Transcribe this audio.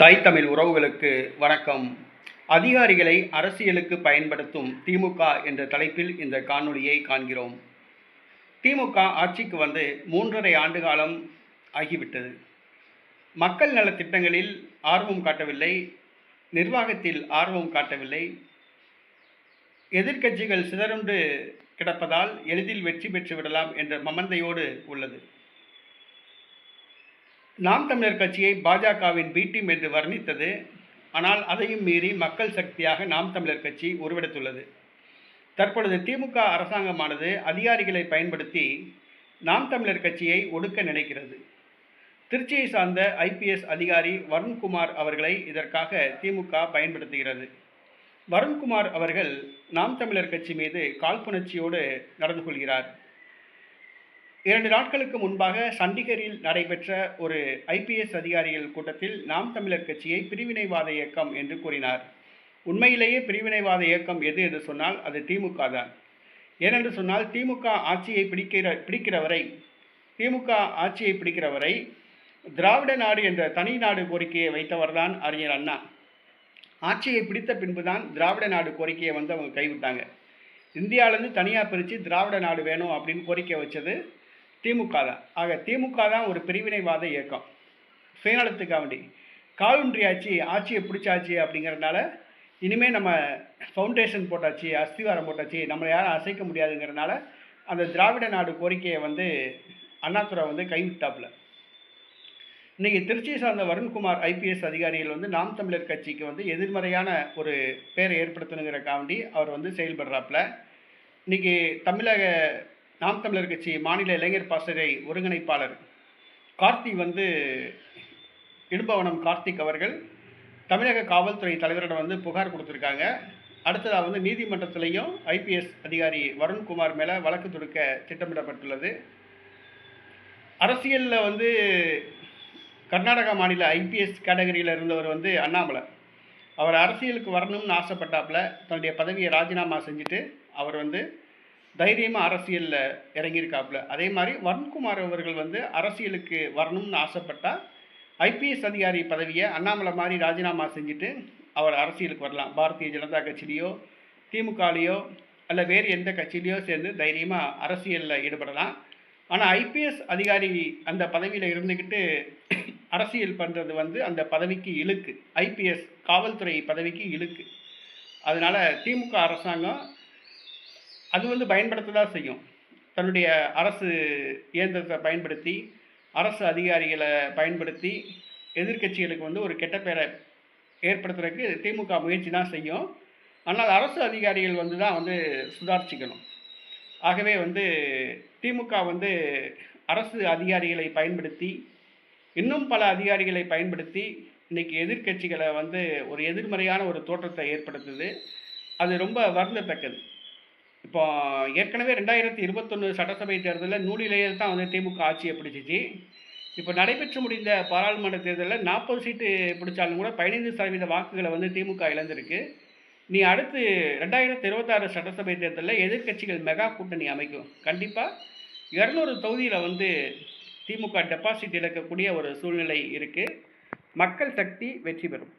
தாய் தமிழ் உறவுகளுக்கு வணக்கம். அதிகாரிகளை அரசியலுக்கு பயன்படுத்தும் திமுக என்ற தலைப்பில் இந்த காணொளியை காண்கிறோம். திமுக ஆட்சிக்கு வந்து மூன்றரை ஆண்டு காலம் ஆகிவிட்டது. மக்கள் நலத்திட்டங்களில் ஆர்வம் காட்டவில்லை நிர்வாகத்தில் ஆர்வம் காட்டவில்லை. எதிர்க்கட்சிகள் சிதறுண்டு கிடப்பதால் எளிதில் வெற்றி பெற்று விடலாம் என்ற மமந்தையோடு உள்ளது. நாம் தமிழர் கட்சியை பாஜகவின் பி டீம் என்று வர்ணித்தது ஆனால் அதையும் மீறி மக்கள் சக்தியாக நாம் தமிழர் கட்சி உருவெடுத்துள்ளது. தற்பொழுது திமுக அரசாங்கமானது அதிகாரிகளை பயன்படுத்தி நாம் தமிழர் கட்சியை ஒடுக்க நினைக்கிறது. திருச்சியை சார்ந்த ஐபிஎஸ் அதிகாரி வருண்குமார் அவர்களை இதற்காக திமுக பயன்படுத்துகிறது. வருண்குமார் அவர்கள் நாம் தமிழர் கட்சி மீது காழ்ப்புணர்ச்சியோடு நடந்து கொள்கிறார். இரண்டு நாட்களுக்கு முன்பாக சண்டிகரில் நடைபெற்ற ஒரு ஐபிஎஸ் அதிகாரிகள் கூட்டத்தில் நாம் தமிழர் கட்சியை பிரிவினைவாத இயக்கம் என்று கூறினார். உண்மையிலேயே பிரிவினைவாத இயக்கம் எது என்று சொன்னால் அது திமுக தான். ஏனென்று சொன்னால் திமுக ஆட்சியை பிடிக்கிற பிடிக்கிறவரை திமுக ஆட்சியை பிடிக்கிறவரை திராவிட நாடு என்ற தனி நாடு கோரிக்கையை வைத்தவர்தான் அறிஞர் அண்ணா. ஆட்சியை பிடித்த பின்புதான் திராவிட நாடு கோரிக்கையை வந்து அவங்க கைவிட்டாங்க. இந்தியாவிலேருந்து தனியாக பிரித்து திராவிட நாடு வேணும் அப்படின்னு கோரிக்கை வச்சது திமுக தான். ஆக திமுக தான் ஒரு பிரிவினைவாத இயக்கம். சுயநலத்துக்காண்டி. காலூன்றி ஆட்சி ஆட்சியை பிடிச்சாச்சு அப்படிங்கிறதுனால இனிமேல் நம்ம ஃபவுண்டேஷன் போட்டாச்சு அஸ்திவாரம் போட்டாச்சு நம்மளை யாரும் அசைக்க முடியாதுங்கிறனால அந்த திராவிட நாடு கோரிக்கையை வந்து அண்ணாதுரை வந்து கைவிட்டாப்புல. இன்றைக்கி திருச்சி சார்ந்த வருண்குமார் ஐபிஎஸ் அதிகாரிகள் வந்து நாம் தமிழர் கட்சிக்கு வந்து எதிர்மறையான ஒரு பேரை ஏற்படுத்தணுங்கிறக்காண்டி அவர் வந்து செயல்படுறாப்புல. இன்றைக்கி தமிழக நாம் தமிழர் கட்சி மாநில இளைஞர் பாசறை ஒருங்கிணைப்பாளர் கார்த்தி வந்து இடும்பவனம் கார்த்திக் அவர்கள் தமிழக காவல்துறை தலைவரிடம் வந்து புகார் கொடுத்துருக்காங்க. அடுத்ததாக வந்து நீதிமன்றத்திலையும் ஐபிஎஸ் அதிகாரி வருண்குமார் மேலே வழக்கு தொடுக்க திட்டமிடப்பட்டுள்ளது. அரசியலில் வந்து கர்நாடகா மாநில ஐபிஎஸ் கேட்டகரியில் இருந்தவர் வந்து அண்ணாமலை. அவர் அரசியலுக்கு வரணும்னு ஆசைப்பட்டாப்புல தன்னுடைய பதவியை ராஜினாமா செஞ்சுட்டு அவர் வந்து தைரியமாக அரசியலில் இறங்கியிருக்காப்புல. அதே மாதிரி வருண்குமார் அவர்கள் வந்து அரசியலுக்கு வரணும்னு ஆசைப்பட்டால் ஐபிஎஸ் அதிகாரி பதவியை அண்ணாமலை மாதிரி ராஜினாமா செஞ்சுட்டு அவர் அரசியலுக்கு வரலாம். பாரதிய ஜனதா கட்சியிலையோ திமுகலையோ அல்ல வேறு எந்த கட்சியிலையோ சேர்ந்து தைரியமாக அரசியலில் ஈடுபடலாம். ஆனால் ஐபிஎஸ் அதிகாரி அந்த பதவியில் இருந்துக்கிட்டு அரசியல் பண்ணுறது வந்து அந்த பதவிக்கு இழுக்கு. ஐபிஎஸ் காவல்துறை பதவிக்கு இழுக்கு. அதனால் திமுக அரசாங்கம் அது வந்து பயன்படுத்த தான் செய்யும். தன்னுடைய அரசு இயந்திரத்தை பயன்படுத்தி அரசு அதிகாரிகளை பயன்படுத்தி எதிர்க்கட்சிகளுக்கு வந்து ஒரு கெட்ட பேரை ஏற்படுத்துறதுக்கு திமுக முயற்சி தான் செய்யும். ஆனால் அரசு அதிகாரிகள் வந்து தான் வந்து சுதாரிச்சுக்கணும். ஆகவே வந்து திமுக வந்து அரசு அதிகாரிகளை பயன்படுத்தி இன்னும் பல அதிகாரிகளை பயன்படுத்தி இன்றைக்கி எதிர்க்கட்சிகளை வந்து ஒரு எதிர்மறையான ஒரு தோற்றத்தை ஏற்படுத்துது. அது ரொம்ப வருந்தத்தக்கது. இப்போ ஏற்கனவே ரெண்டாயிரத்தி இருபத்தொன்று சட்டசபை தேர்தலில் நூலிலேயே தான் வந்து திமுக ஆட்சியை பிடிச்சிச்சு இப்போ நடைபெற்று முடிந்த பாராளுமன்ற தேர்தலில் நாற்பது சீட்டு பிடிச்சாலும் கூட பதினைந்து சதவீத வாக்குகளை வந்து திமுக இழந்திருக்கு. நீ அடுத்து ரெண்டாயிரத்தி இருபத்தாறு சட்டசபை தேர்தலில் எதிர்க்கட்சிகள் மெகா கூட்டணி அமைக்கும். கண்டிப்பாக இரநூறு தொகுதியில் வந்து திமுக டெபாசிட் இழக்கக்கூடிய ஒரு சூழ்நிலை இருக்குது மக்கள் சக்தி வெற்றி பெறும்.